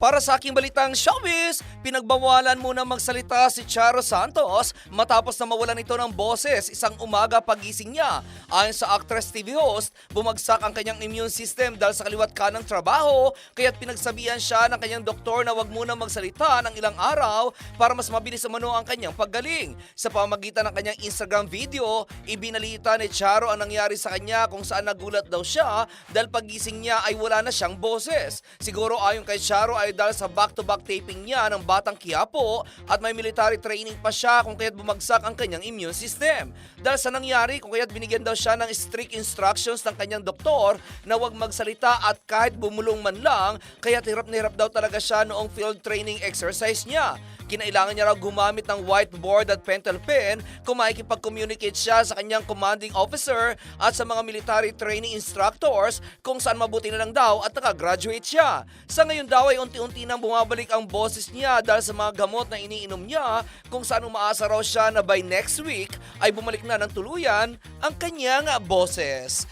Para sa aking balitang showbiz, pinagbawalan muna magsalita si Charo Santos matapos na mawalan ito ng boses isang umaga pagising niya. Ayon sa actress TV host, bumagsak ang kanyang immune system dahil sa kaliwat ka ng trabaho kaya't pinagsabihan siya ng kanyang doktor na wag muna magsalita ng ilang araw para mas mabilis umano ang kanyang paggaling. Sa pamagitan ng kanyang Instagram video, ibinalita ni Charo ang nangyari sa kanya kung saan nagulat daw siya dahil pagising niya ay wala na siyang boses. Siguro ayon kay Charo ay dahil sa back-to-back taping niya ng Batang Quiapo at may military training pa siya kung kaya't bumagsak ang kanyang immune system. Dahil sa nangyari kung kaya't binigyan daw siya ng strict instructions ng kanyang doktor na huwag magsalita at kahit bumulong man lang, kaya't hirap na hirap daw talaga siya noong field training exercise niya. Kinailangan niya raw gumamit ng whiteboard at pentel pen kung makikipag-communicate siya sa kanyang commanding officer at sa mga military training instructors kung saan mabuti na lang daw at nakagraduate siya. Sa ngayon daw ay unti-unti nang bumabalik ang boses niya dahil sa mga gamot na iniinom niya kung saan umaasa raw siya na by next week ay bumalik na ng tuluyan ang kanyang boses.